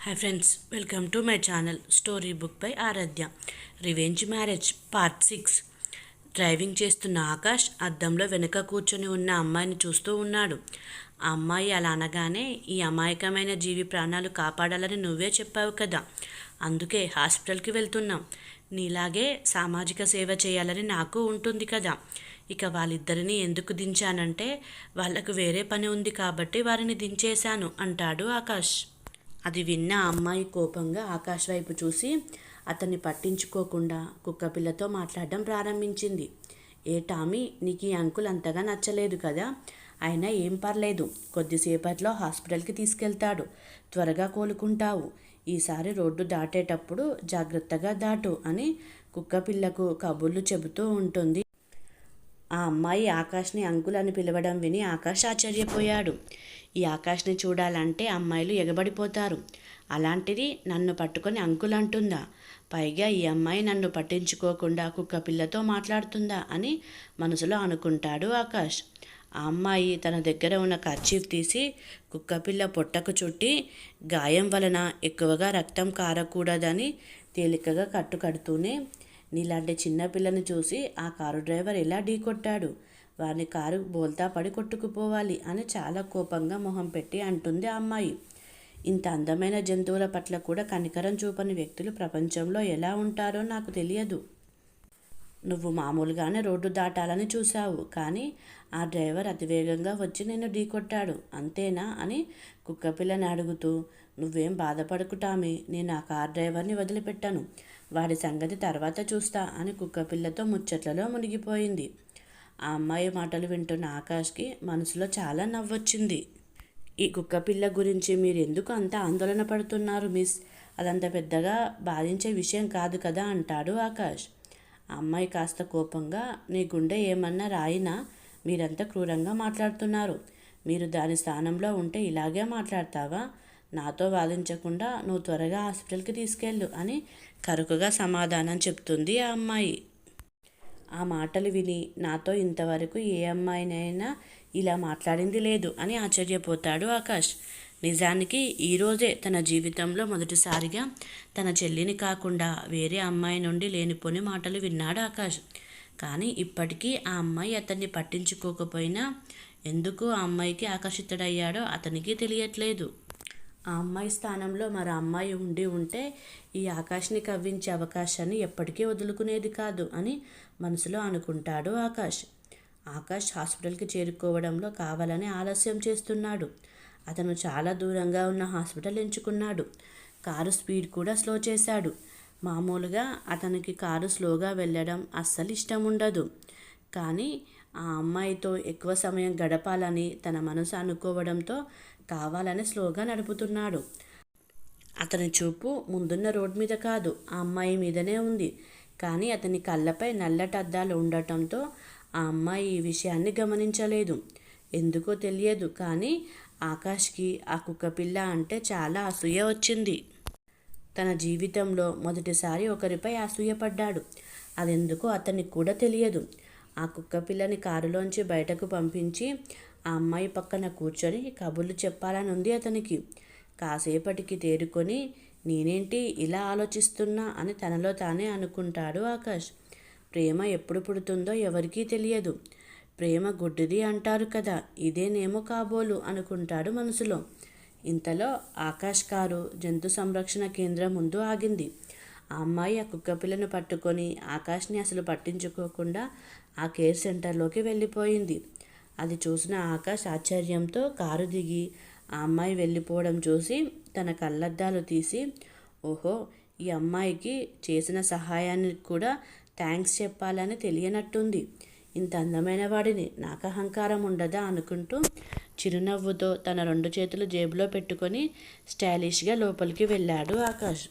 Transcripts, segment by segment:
Hi friends welcome to my channel story book by Aaradhya revenge marriage part six driving చేస్తున్న ఆకాష్ అద్దంలో వెనుక కూర్చొని ఉన్న అమ్మాయిని చూస్తూ ఉన్నాడు. ఆ అమ్మాయి అలా అనగానే ఈ అమాయకమైన జీవి ప్రాణాలు కాపాడాలని నువ్వే చెప్పావు కదా. అందుకే హాస్పిటల్కి వెళ్తున్నాం. నీలాగే సామాజిక సేవ చేయాలని నాకు ఉంటుంది కదా. ఇక వాళ్ళిద్దరిని ఎందుకు దించానంటే వాళ్ళకు వేరే పని ఉంది కాబట్టి వారిని దించేశాను అంటాడు ఆకాష్. అది విన్న ఆ అమ్మాయి కోపంగా ఆకాష్ వైపు చూసి అతన్ని పట్టించుకోకుండా కుక్కపిల్లతో మాట్లాడడం ప్రారంభించింది. ఏ టామీ నీకు ఈ అంకుల్ అంతగా నచ్చలేదు కదా. అయినా ఏం పర్లేదు. కొద్దిసేపట్లో హాస్పిటల్కి తీసుకెళ్తాడు. త్వరగా కోలుకుంటావు. ఈసారి రోడ్డు దాటేటప్పుడు జాగ్రత్తగా దాటు అని కుక్కపిల్లకు కబుర్లు చెబుతూ ఉంటుంది. ఆ అమ్మాయి ఆకాష్ని అంకుల్ అని పిలవడం విని ఆకాష్ ఆశ్చర్యపోయాడు. ఈ ఆకాష్ని చూడాలంటే అమ్మాయిలు ఎగబడిపోతారు. అలాంటిది నన్ను పట్టుకొని అంకుల్ అంటుందా పైగా ఈ అమ్మాయి నన్ను పట్టించుకోకుండా కుక్క పిల్లతో మాట్లాడుతుందా అని మనసులో అనుకుంటాడు ఆకాష్. ఆ అమ్మాయి తన దగ్గర ఉన్న కర్చీఫ్ తీసి కుక్కపిల్ల పొట్టకు చుట్టి గాయం వలన ఎక్కువగా రక్తం కారకూడదని తేలికగా కట్టు కడుతూనే నీలాంటి చిన్నపిల్లని చూసి ఆ కారు డ్రైవర్ ఎలా ఢీకొట్టాడు. వారిని కారు బోల్తా పడి కొట్టుకుపోవాలి అని చాలా కోపంగా మొహం పెట్టి అంటుంది ఆ అమ్మాయి. ఇంత అందమైన జంతువుల పట్ల కూడా కనికరం చూపని వ్యక్తులు ప్రపంచంలో ఎలా ఉంటారో నాకు తెలియదు. నువ్వు మామూలుగానే రోడ్డు దాటాలని చూశావు కానీ ఆ డ్రైవర్ అతివేగంగా వచ్చి నిన్ను ఢీకొట్టాడు అంతేనా అని కుక్కపిల్లని అడుగుతూ నువ్వేం బాధపడుకుటామి నేను ఆ కార్ డ్రైవర్ని వదిలిపెట్టాను వాడి సంగతి తర్వాత చూస్తా అని కుక్కపిల్లతో ముచ్చట్లలో మునిగిపోయింది. ఆ అమ్మాయి మాటలు వింటున్న ఆకాష్కి మనసులో చాలా నవ్వొచ్చింది. ఈ కుక్క పిల్ల గురించి మీరు ఎందుకు అంత ఆందోళన పడుతున్నారు మిస్? అదంత పెద్దగా బాధించే విషయం కాదు కదా అంటాడు ఆకాష్. ఆ అమ్మాయి కాస్త కోపంగా నీ గుండె ఏమన్నా రాయినా? మీరంతా క్రూరంగా మాట్లాడుతున్నారు. మీరు దాని స్థానంలో ఉంటే ఇలాగే మాట్లాడతావా? నాతో వాదించకుండా నువ్వు త్వరగా హాస్పిటల్కి తీసుకెళ్ళు అని కరుకుగా సమాధానం చెప్తుంది ఆ అమ్మాయి. ఆ మాటలు విని నాతో ఇంతవరకు ఏ అమ్మాయినైనా ఇలా మాట్లాడింది లేదు అని ఆశ్చర్యపోతాడు ఆకాష్. నిజానికి ఈరోజే తన జీవితంలో మొదటిసారిగా తన చెల్లిని కాకుండా వేరే అమ్మాయి నుండి లేనిపోని మాటలు విన్నాడు ఆకాష్. కానీ ఇప్పటికీ ఆ అమ్మాయి అతన్ని పట్టించుకోకపోయినా ఎందుకు ఆ అమ్మాయికి ఆకర్షితుడయ్యాడో అతనికి తెలియట్లేదు. ఆ అమ్మాయి స్థానంలో మరో అమ్మాయి ఉండి ఉంటే ఈ ఆకాష్ని కవ్వించే అవకాశాన్ని ఎప్పటికీ వదులుకునేది కాదు అని మనసులో అనుకుంటాడు ఆకాష్. ఆకాష్ హాస్పిటల్కి చేరుకోవడంలో కావాలని ఆలస్యం చేస్తున్నాడు. అతను చాలా దూరంగా ఉన్న హాస్పిటల్ ఎంచుకున్నాడు. కారు స్పీడ్ కూడా స్లో చేశాడు. మామూలుగా అతనికి కారు స్లోగా వెళ్ళడం అస్సలు ఇష్టం ఉండదు. కానీ ఆ అమ్మాయితో ఎక్కువ సమయం గడపాలని తన మనసు అనుకోవడంతో కావాలని స్లోగా నడుపుతున్నాడు. అతని చూపు ముందున్న రోడ్ మీద కాదు ఆ అమ్మాయి మీదనే ఉంది. కానీ అతని కళ్ళపై నల్లటి అద్దాలు ఉండటంతో ఆ అమ్మాయి ఈ విషయాన్ని గమనించలేదు. ఎందుకో తెలియదు కానీ ఆకాష్కి ఆ కుక్కపిల్ల అంటే చాలా అసూయ వచ్చింది. తన జీవితంలో మొదటిసారి ఒకరిపై అసూయపడ్డాడు. అదెందుకో అతనికి కూడా తెలియదు. ఆ కుక్కపిల్లని కారులోంచి బయటకు పంపించి ఆ అమ్మాయి పక్కన కూర్చొని కబుర్లు చెప్పాలని ఉంది అతనికి. కాసేపటికి తేరుకొని నేనేంటి ఇలా ఆలోచిస్తున్నా అని తనలో తానే అనుకుంటాడు ఆకాష్. ప్రేమ ఎప్పుడు పుడుతుందో ఎవరికీ తెలియదు. ప్రేమ గుడ్డిది అంటారు కదా ఇదేనేమో కాబోలు అనుకుంటాడు మనసులో. ఇంతలో ఆకాష్ కారు జంతు సంరక్షణ కేంద్రం ముందు ఆగింది. ఆ అమ్మాయి ఆ కుక్కపిల్లను పట్టుకొని ఆకాష్ని అసలు పట్టించుకోకుండా ఆ కేర్ సెంటర్లోకి వెళ్ళిపోయింది. అది చూసిన ఆకాష్ ఆశ్చర్యంతో కారు దిగి ఆ అమ్మాయి వెళ్ళిపోవడం చూసి తన కళ్ళద్దాలు తీసి ఓహో ఈ అమ్మాయికి చేసిన సహాయానికి కూడా థ్యాంక్స్ చెప్పాలని తెలియనట్టుంది. ఇంత అందమైన వాడిని నాకు అహంకారం ఉండదా? అనుకుంటూ చిరునవ్వుతో తన రెండు చేతులు జేబులో పెట్టుకొని స్టైలిష్గా లోపలికి వెళ్ళాడు ఆకాష్.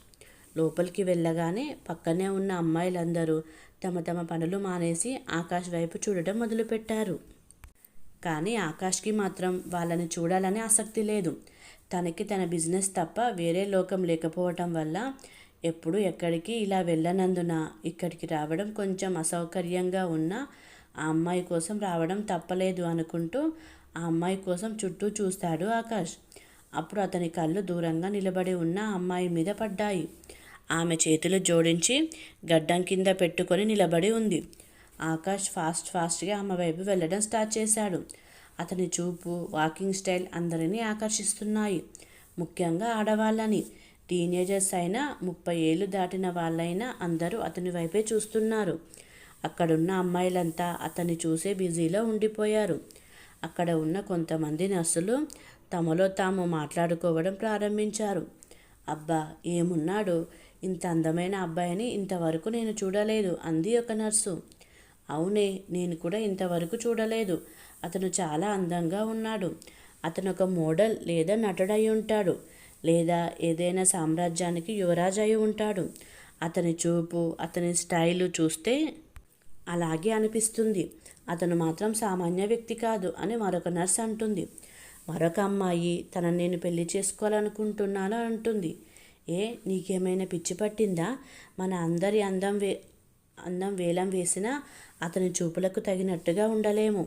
లోపలికి వెళ్ళగానే పక్కనే ఉన్న అమ్మాయిలందరూ తమ తమ పనులు మానేసి ఆకాష్ వైపు చూడటం మొదలుపెట్టారు. కానీ ఆకాష్కి మాత్రం వాళ్ళని చూడాలని ఆసక్తి లేదు. తనకి తన బిజినెస్ తప్ప వేరే లోకం లేకపోవటం వల్ల ఎప్పుడు ఎక్కడికి ఇలా వెళ్ళనందున ఇక్కడికి రావడం కొంచెం అసౌకర్యంగా ఉన్న ఆ అమ్మాయి కోసం రావడం తప్పలేదు అనుకుంటూ ఆ అమ్మాయి కోసం చుట్టూ చూస్తాడు ఆకాష్. అప్పుడు అతని కళ్ళు దూరంగా నిలబడి ఉన్న అమ్మాయి మీద పడ్డాయి. ఆమె చేతులు జోడించి గడ్డం కింద పెట్టుకొని నిలబడి ఉంది. ఆకాష్ ఫాస్ట్ ఫాస్ట్గా ఆమె వైపు వెళ్ళడం స్టార్ట్ చేశాడు. అతని చూపు వాకింగ్ స్టైల్ అందరినీ ఆకర్షిస్తున్నాయి. ముఖ్యంగా ఆడవాళ్ళని. టీనేజర్స్ అయినా ముప్పై ఏళ్ళు దాటిన వాళ్ళైనా అందరూ అతని వైపే చూస్తున్నారు. అక్కడున్న అమ్మాయిలంతా అతన్ని చూసే బిజీలో ఉండిపోయారు. అక్కడ ఉన్న కొంతమంది నర్సులు తమలో తాము మాట్లాడుకోవడం ప్రారంభించారు. అబ్బా ఏమున్నాడు? ఇంత అందమైన అబ్బాయిని ఇంతవరకు నేను చూడలేదు అంది ఒక నర్సు. అవునే నేను కూడా ఇంతవరకు చూడలేదు. అతను చాలా అందంగా ఉన్నాడు. అతను ఒక మోడల్ లేదా నటుడై ఉంటాడు. లేదా ఏదైనా సామ్రాజ్యానికి యువరాజు అయి ఉంటాడు. అతని చూపు అతని స్టైలు చూస్తే అలాగే అనిపిస్తుంది. అతను మాత్రం సామాన్య వ్యక్తి కాదు అని మరొక నర్స్ అంటుంది. మరొక అమ్మాయి తనని నేను పెళ్ళి చేసుకోవాలనుకుంటున్నాను అంటుంది. ఏ నీకేమైనా పిచ్చి పట్టిందా? మన అందరి అందం వే అందం వేలం వేసినా అతని చూపులకు తగినట్టుగా ఉండలేము.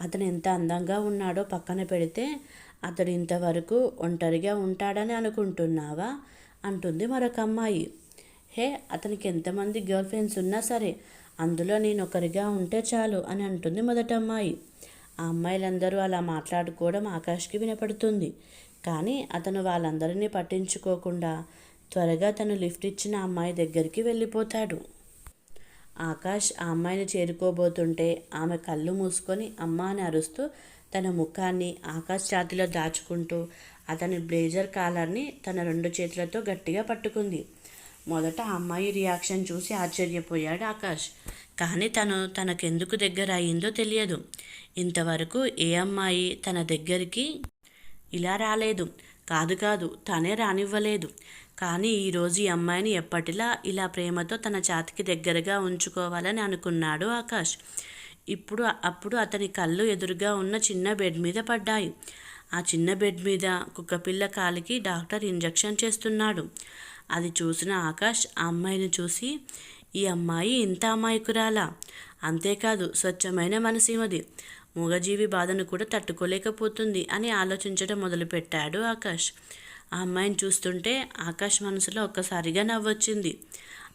అతను ఎంత అందంగా ఉన్నాడో పక్కన పెడితే అతడు ఇంతవరకు ఒంటరిగా ఉంటాడని అనుకుంటున్నావా? అంటుంది మరొక అమ్మాయి. హే అతనికి ఎంతమంది గర్ల్ ఫ్రెండ్స్ ఉన్నా సరే అందులో నేను ఒకరిగా ఉంటే చాలు అని అంటుంది మొదటి అమ్మాయి. ఆ అమ్మాయిలందరూ అలా మాట్లాడుకోవడం ఆకాష్కి వినపడుతుంది. కానీ అతను వాళ్ళందరినీ పట్టించుకోకుండా త్వరగా తను లిఫ్ట్ ఇచ్చిన అమ్మాయి దగ్గరికి వెళ్ళిపోతాడు. ఆకాష్ ఆ అమ్మాయిని చేరుకోబోతుంటే ఆమె కళ్ళు మూసుకొని అమ్మ అని అరుస్తూ తన ముఖాన్ని ఆకాష్ ఛాతిలో దాచుకుంటూ అతని బ్లేజర్ కాలర్ని తన రెండు చేతులతో గట్టిగా పట్టుకుంది. మొదట ఆ అమ్మాయి రియాక్షన్ చూసి ఆశ్చర్యపోయాడు ఆకాష్. కానీ తను తనకెందుకు దగ్గర అయిందో తెలియదు. ఇంతవరకు ఏ అమ్మాయి తన దగ్గరికి ఇలా రాలేదు. కాదు కాదు తనే రానివ్వలేదు. కానీ ఈరోజు ఈ అమ్మాయిని ఎప్పటిలా ఇలా ప్రేమతో తన ఛాతికి దగ్గరగా ఉంచుకోవాలని అనుకున్నాడు ఆకాష్. ఇప్పుడు అప్పుడు అతని కళ్ళు ఎదురుగా ఉన్న చిన్న బెడ్ మీద పడ్డాయి. ఆ చిన్న బెడ్ మీద కుక్కపిల్ల కాలికి డాక్టర్ ఇంజెక్షన్ చేస్తున్నాడు. అది చూసిన ఆకాష్ ఆ అమ్మాయిని చూసి ఈ అమ్మాయి ఇంత అమాయకురాలా? అంతేకాదు స్వచ్ఛమైన మనసీమది. మూగజీవి బాధను కూడా తట్టుకోలేకపోతుంది అని ఆలోచించడం మొదలుపెట్టాడు ఆకాష్. ఆ అమ్మాయిని చూస్తుంటే ఆకాష్ మనసులో ఒక్కసారిగా నవ్వొచ్చింది.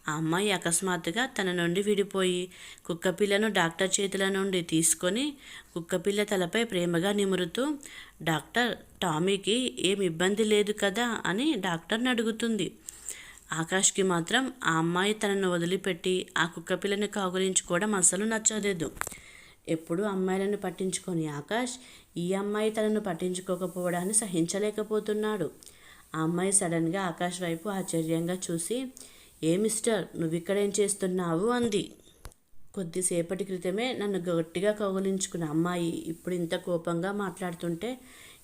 ఆ అమ్మాయి అకస్మాత్తుగా తన నుండి విడిపోయి కుక్కపిల్లను డాక్టర్ చేతుల నుండి తీసుకొని కుక్కపిల్ల తలపై ప్రేమగా నిమురుతూ డాక్టర్ టామీకి ఏం ఇబ్బంది లేదు కదా? అని డాక్టర్ని అడుగుతుంది. ఆకాష్కి మాత్రం ఆ అమ్మాయి తనను వదిలిపెట్టి ఆ కుక్కపిల్లని కాగులించుకోవడం అస్సలు నచ్చలేదు. ఎప్పుడు అమ్మాయిలను పట్టించుకొని ఆకాష్ ఈ అమ్మాయి తనను పట్టించుకోకపోవడాన్ని సహించలేకపోతున్నాడు. ఆ అమ్మాయి సడన్గా ఆకాష్ వైపు ఆశ్చర్యంగా చూసి ఏ మిస్టర్ నువ్వు ఇక్కడేం చేస్తున్నావు? అంది. కొద్దిసేపటి క్రితమే నన్ను గట్టిగా కౌగులించుకున్న అమ్మాయి ఇప్పుడు ఇంత కోపంగా మాట్లాడుతుంటే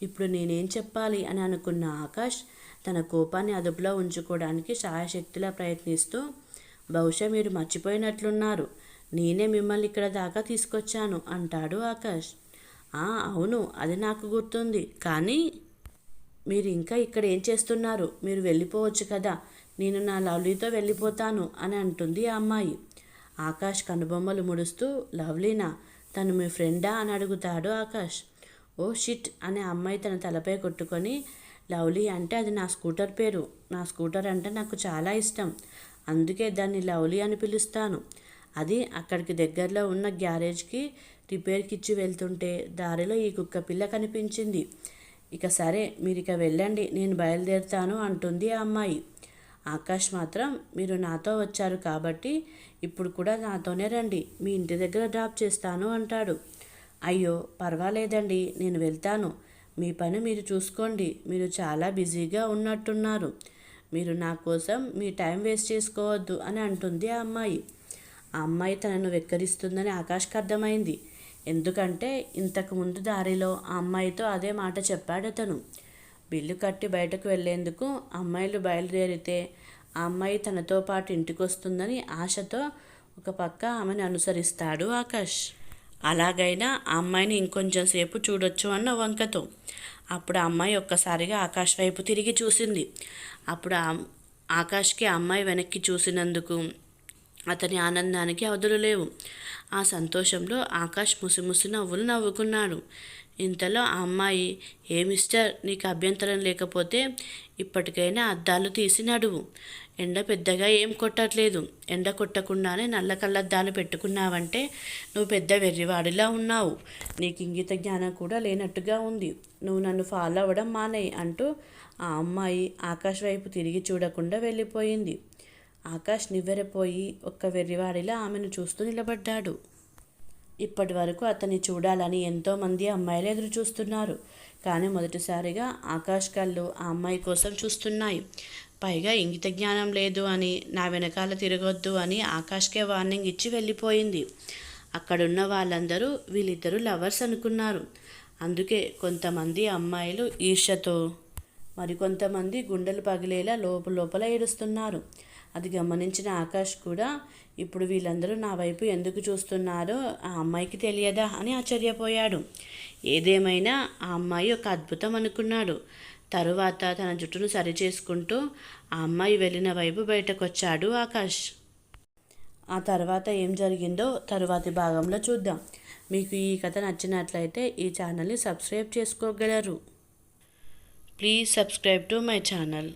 ఇప్పుడు నేనేం చెప్పాలి? అని అనుకున్న ఆకాష్ తన కోపాన్ని అదుపులో ఉంచుకోవడానికి సాయశక్తిలా ప్రయత్నిస్తూ బహుశా మీరు మర్చిపోయినట్లున్నారు. నేనే మిమ్మల్ని ఇక్కడ దాకా తీసుకొచ్చాను అంటాడు ఆకాష్. అవును అది నాకు గుర్తుంది. కానీ మీరు ఇంకా ఇక్కడ ఏం చేస్తున్నారు? మీరు వెళ్ళిపోవచ్చు కదా. నేను నా లవ్లీతో వెళ్ళిపోతాను అని అంటుంది ఆ అమ్మాయి. ఆకాష్ కనుబొమ్మలు ముడుస్తూ లవ్లీనా తను మీ ఫ్రెండా అని అడుగుతాడు ఆకాష్. ఓ షిట్ అనే అమ్మాయి తన తలపై కొట్టుకొని లవ్లీ అంటే అది నా స్కూటర్ పేరు. నా స్కూటర్ అంటే నాకు చాలా ఇష్టం. అందుకే దాన్ని లవ్లీ అని పిలుస్తాను. అది అక్కడికి దగ్గరలో ఉన్న గ్యారేజ్కి రిపేర్కి ఇచ్చి వెళ్తుంటే దారిలో ఈ కుక్క పిల్ల కనిపించింది. ఇక సరే మీరు ఇక వెళ్ళండి నేను బయలుదేరుతాను అంటుంది ఆ అమ్మాయి. ఆకాష్ మాత్రం మీరు నాతో వచ్చారు కాబట్టి ఇప్పుడు కూడా నాతోనే రండి మీ ఇంటి దగ్గర డ్రాప్ చేస్తాను అంటాడు. అయ్యో పర్వాలేదండి నేను వెళ్తాను. మీ పని మీరు చూసుకోండి మీరు చాలా బిజీగా ఉన్నట్టున్నారు. మీరు నా కోసం మీ టైం వేస్ట్ చేసుకోవద్దు అని అంటుంది ఆ అమ్మాయి. ఆ అమ్మాయి తనను వెక్కరిస్తుందని ఆకాష్కి అర్థమైంది. ఎందుకంటే ఇంతకుముందు దారిలో ఆ అమ్మాయితో అదే మాట చెప్పాడు అతను. బిల్లు కట్టి బయటకు వెళ్ళేందుకు అమ్మాయిలు బయలుదేరితే ఆ అమ్మాయి తనతో పాటు ఇంటికి వస్తుందని ఆశతో ఒక పక్క ఆమెను అనుసరిస్తాడు ఆకాష్. అలాగైనా ఆ అమ్మాయిని ఇంకొంచెం సేపు చూడొచ్చు అన్న వంకతో. అప్పుడు ఆ అమ్మాయి ఒక్కసారిగా ఆకాష్ వైపు తిరిగి చూసింది. అప్పుడు ఆకాష్కి అమ్మాయి వెనక్కి చూసినందుకు అతని ఆనందానికి అవధులు లేవు. ఆ సంతోషంలో ఆకాష్ ముసిముసి నవ్వులు నవ్వుకున్నాడు. ఇంతలో ఆ అమ్మాయి ఏ మిస్టర్ నీకు అభ్యంతరం లేకపోతే ఇప్పటికైనా అద్దాలు తీసి నడువు. ఎండ పెద్దగా ఏం కొట్టట్లేదు. ఎండ కొట్టకుండానే నల్ల కళ్ళద్దాలు పెట్టుకున్నావంటే నువ్వు పెద్ద వెర్రివాడిలా ఉన్నావు. నీకు ఇంగిత జ్ఞానం కూడా లేనట్టుగా ఉంది. నువ్వు నన్ను ఫాలో అవ్వడం మానేయి అంటూ ఆ అమ్మాయి ఆకాష్ వైపు తిరిగి చూడకుండా వెళ్ళిపోయింది. ఆకాష్ నివ్వెరపోయి ఒక్క వెర్రివాడిలా ఆమెను చూస్తూ నిలబడ్డాడు. ఇప్పటి వరకు అతన్ని చూడాలని ఎంతోమంది అమ్మాయిలు ఎదురు చూస్తున్నారు. కానీ మొదటిసారిగా ఆకాష్ కళ్ళు ఆ అమ్మాయి కోసం చూస్తున్నాయి. పైగా ఇంగిత జ్ఞానం లేదు అని నా వెనకాల తిరగొద్దు అని ఆకాష్కే వార్నింగ్ ఇచ్చి వెళ్ళిపోయింది. అక్కడున్న వాళ్ళందరూ వీళ్ళిద్దరూ లవర్స్ అనుకున్నారు. అందుకే కొంతమంది అమ్మాయిలు ఈర్షతో మరికొంతమంది గుండెలు పగిలేలా లోపల లోపల ఏడుస్తున్నారు. అది గమనించిన ఆకాష్ కూడా ఇప్పుడు వీళ్ళందరూ నా వైపు ఎందుకు చూస్తున్నారో ఆ అమ్మాయికి తెలియదా? అని ఆశ్చర్యపోయాడు. ఏదేమైనా ఆ అమ్మాయి ఒక అద్భుతం అనుకున్నాడు. తరువాత తన జుట్టును సరిచేసుకుంటూ ఆ అమ్మాయి వెళ్ళిన వైపు బయటకొచ్చాడు ఆకాష్. ఆ తర్వాత ఏం జరిగిందో తరువాతి భాగంలో చూద్దాం. మీకు ఈ కథ నచ్చినట్లయితే ఈ ఛానల్ని సబ్స్క్రైబ్ చేసుకోగలరు. Please subscribe to my channel.